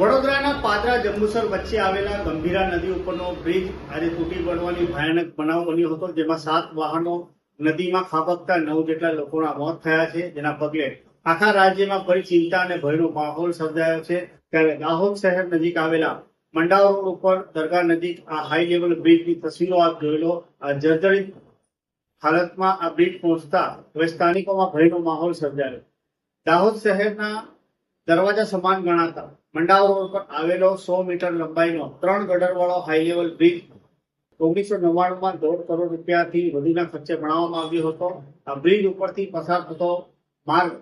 વડોદરાના પાદરા જંબુસર વચ્ચે આવેલા ગંભીરા નદી ઉપરનો બ્રિજ આજે તૂટી પડવાની ભયાનક બનાવ બન્યો હતો, જેમાં સાત વાહનો નદીમાં ખાબકતા નવ જેટલા લોકોના મોત થયા છે. જેના પગલે આખા રાજ્યમાં ફરી ચિંતા અને ભયનો માહોલ સર્જાયો છે. ત્યારે દાહોદ શહેર નજીક આવેલા મંડાવ ઉપર દરગાહ નજીક આ હાઈ લેવલ બ્રિજની તસવીરો આપ જોઈ આ જર્જરિત હાલતમાં આ બ્રિજ પહોંચતા હવે સ્થાનિકોમાં ભયનો માહોલ સર્જાયો. દાહોદ શહેરના દરવાજા સમાન ગણાતા. મંડાવ રોડ પર આવેલો સો મીટર લંબાઈનો ત્રણ ગડરવાળો હાઈ લેવલ બ્રિજ ઓગણીસો નવ્વાણુંમાં દોઢ કરોડ રૂપિયાથી વધુના ખર્ચે બનાવવામાં આવ્યો હતો. આ બ્રિજ ઉપરથી પસાર થતો માર્ગ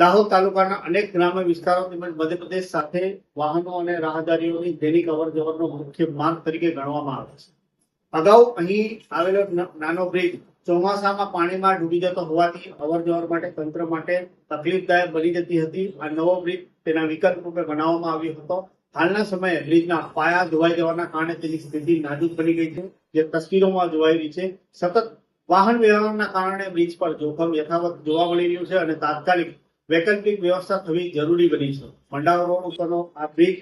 દાહોદ તાલુકાના અનેક ગ્રામ્ય વિસ્તારો તેમજ મધ્યપ્રદેશ સાથે વાહનો અને રાહદારીઓની દૈનિક અવર જવરનો મુખ્ય માર્ગ તરીકે ગણવામાં આવે છે. અગાઉ અહીં આવેલો નાનો બ્રિજ ચોમાસામાં પાણીમાં ડૂબી જતો હોવાથી અવર જવર માટે તંત્ર માટે તકલીફદાયક બની જતી હતી. આ નવો બ્રિજ તેના વિકલ્પ રૂપે બનાવવામાં આવ્યો હતો. હાલના સમયે બ્રિજના પાયા ધોવાઈ જવાના કારણે તેની સ્થિતિ નાજુક બની ગઈ છે. જે તસવીરોમાં જોવાઈ રહી છે. સતત વાહન વ્યવહારના કારણે બ્રિજ પર જોખમ યથાવત જોવા મળી રહ્યું છે અને તાત્કાલિક વૈકલ્પિક વ્યવસ્થા થવી જરૂરી બની છે. ભંડારો રોડ ઉપરનો આ બ્રિજ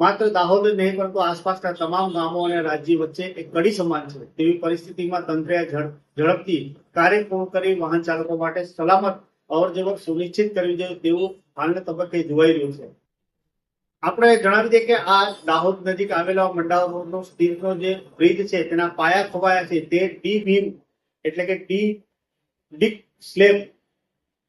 માત્ર દાહોદ જ નહીં, પરંતુ આસપાસના તમામ ગામો અને રાજ્ય વચ્ચે એક કડી સમાન છે. તેવી પરિસ્થિતિમાં તંત્રએ ઝડપથી કાર્ય પૂર્ણ કરી વાહન ચાલકો માટે સલામત અવરજવર સુનિશ્ચિત કરવી જોઈએ તેવું હાલના તબક્કે જોવાઈ રહ્યું છે. આપણે જણાવી દઈએ કે આ દાહોદ નજીક આવેલા મંડાવ રોડનો સ્ટીલનો જે બ્રિજ છે, તેના પાયા ખોવાયા છે. તે ટી ભીમ એટલે કે ટી ડીપ સ્લેબ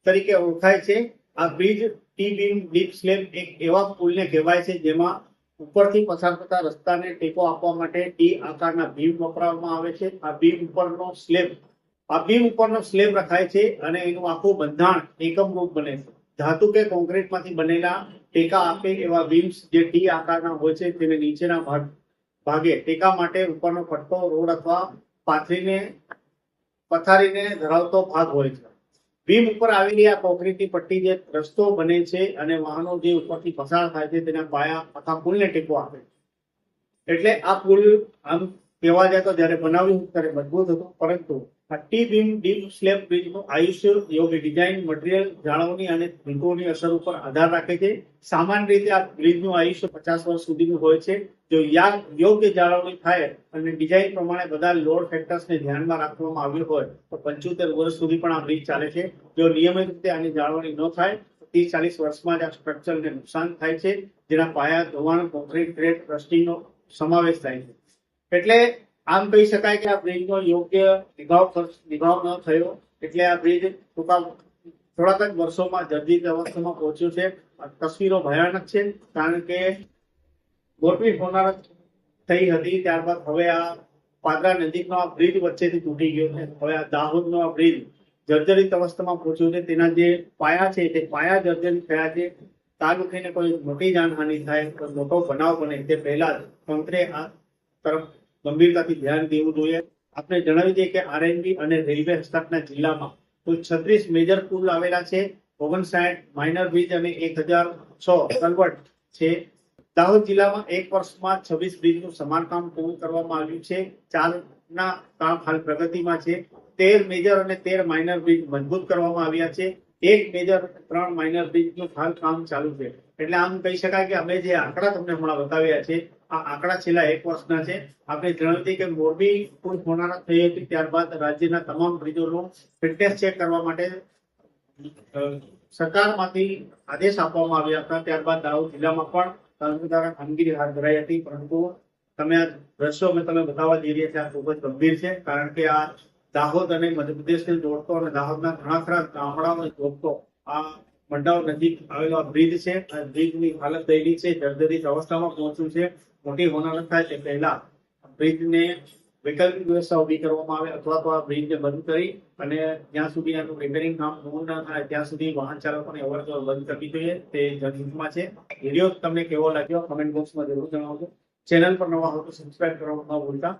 તરીકે ઓળખાય છે. આ bridge T beam, deep slab એક એવા પુલને કહેવાય છે જેમાં ઉપરથી પસાર થતા રસ્તાને ટેકો આપવા માટે ટી આકારના બીમ વપરાવવામાં આવે છે. આ બીમ ઉપરનો સ્લેબ, આ બીમ ઉપરનો સ્લેબ રખાય છે અને એનું આખું બંધાણ એકમરૂપ બને છે. ધાતુ કે કોન્ક્રીટમાંથી બનેલા ટેકા આપે એવા બીમ્સ જે ટી આકારના હોય છે તેને નીચેના ભાગ, ભાગે ટેકા માટે ઉપરનો પટ્ટો, રોડ અથવા પાથરીને, પથારીને ધરાવતો ભાગ હોય છે. બીમ ઉપર આવેલી આ કોંક્રીટની પટ્ટી જે રસ્તો બને છે અને વાહનો જે ઉપરથી પસાર થાય છે, તેના પાયા આખા પુલને ટેકો આપે એટલે આ પુલ આમ કહેવા જાય તો જ્યારે બનાવ્યું ત્યારે મજબૂત હતું, પરંતુ ટી બીમ ડીપ સ્લેબ બ્રિજનું આયુષ્ય, યોગ્ય ડિઝાઇન, મટીરિયલ જાળવણી અને ઋતુઓની અસર ઉપર આધાર રાખે છે. સામાન્ય રીતે આ બ્રિજનું આયુષ્ય પચાસ વર્ષ સુધીનું હોય છે. જો યોગ્ય જાળવણી થાય અને ડિઝાઇન પ્રમાણે બધા લોડ ફેક્ટર્સને ધ્યાનમાં રાખવામાં આવ્યું હોય, તો પંચોતેર વર્ષ સુધી પણ આ બ્રિજ ચાલે છે. જો નિયમિત રીતે આની જાળવણી ન થાય, તો ત્રીસ ચાલીસ વર્ષમાં જ આ સ્ટ્રક્ચરને નુકસાન થાય છે, જેના પાયા, ધોવાણ કોન્ક્રીટ ક્રેટ રસ્ટિંગનો સમાવેશ થાય છે. એટલે આમ કહી શકાય કે આ બ્રિજનો યોગ્ય નિભાવ નિભાવ ન થયો એટલે આ બ્રિજ ટૂંકા થોડાક જ વર્ષોમાં જર્જરિત અવસ્થામાં પહોંચ્યો છે. તસવીરો ભયાનક છે, કારણ કે મોટી હોનાર થઈ હતી, ત્યારબાદ હવે આ પાદરા નજીકનો આ બ્રિજ વચ્ચેથી તૂટી ગયો છે. હવે આ દાહોદનો આ બ્રિજ જર્જરિત અવસ્થામાં પહોંચ્યો છે. તેના જે પાયા છે, તે પાયા જર્જરિત થયા છે. તાલુકીને કોઈ મોટી જાનહાનિ થાય મોટો બનાવ બને તે પહેલા જ તંત્રે આ તરફ ગંભીરતાથી ધ્યાન દેવું જોઈએ. આપણે જણાવી દઈએ કે આરએનબી અને રેલવે હસ્તકના જિલ્લામાં કુલ છત્રીસ મેજર પુલ આવેલા છે. ઓગણસાઠ માઇનર બ્રિજ અને એક હજાર છ કલવટ છે. દાહોદ જિલ્લામાં એક વર્ષમાં છવ્વીસ બ્રિજનું સમારકામ પૂર્ણ કરવામાં આવ્યું છે. ચારના કામ હાલ પ્રગતિમાં છે. તેર મેજર અને તેર માઇનર બ્રિજ મજબૂત કરવામાં આવ્યા છે. એક મેજર ત્રણ માઇનર બ્રિજનું હાલ કામ ચાલુ છે. એટલે આમ કહી શકાય કે અમે જે આંકડા તમને હમણાં બતાવ્યા છે, આ આંકડા છેલ્લા એક વર્ષના છે. આપણે જણાવી દઈએ કે મોરબી પુલ હોનારા થઈ હતી ત્યારબાદ રાજ્યના તમામ બ્રિજોનું ફિટનેસ ચેક કરવા માટે સરકારમાંથી આદેશ આપવામાં આવ્યા હતા. ત્યારબાદ દાહોદ જિલ્લામાં પણ તંત્ર દ્વારા કામગીરી હાથ ધરાઈ હતી. પરંતુ તમે આ દ્રશ્યો અમે તમે બતાવવા જઈ રહ્યા છે આ ખૂબ જ ગંભીર છે, કારણ કે આ દાહોદ અને મધ્યપ્રદેશને જોડતો અને દાહોદના ઘણા ખરા ગામડાઓને જોડતો આ મંડાવ નજીક આવેલો બ્રિજ છે. આ બ્રિજની હાલત થયેલી છે. જર્જરિત અવસ્થામાં પહોંચ્યું છે. મોટી હોનારત થાય તે પહેલા બ્રિજને વૈકલ્પિક વ્યવસ્થા ઊભી કરવામાં આવે અથવા તો આ બ્રિજને બંધ કરી અને જ્યાં સુધી આનું રિપેરિંગ કામ પૂર્ણ ન થાય ત્યાં સુધી વાહન ચાલકોને અવરજવર બંધ કરવી જોઈએ. તે જનહિતમાં છે. વીડિયો તમને કેવો લાગ્યો? કમેન્ટ બોક્સમાં જરૂર જણાવજો. ચેનલ પર નવા હો તો સબસ્ક્રાઇબ કરવા ન ભૂલતા.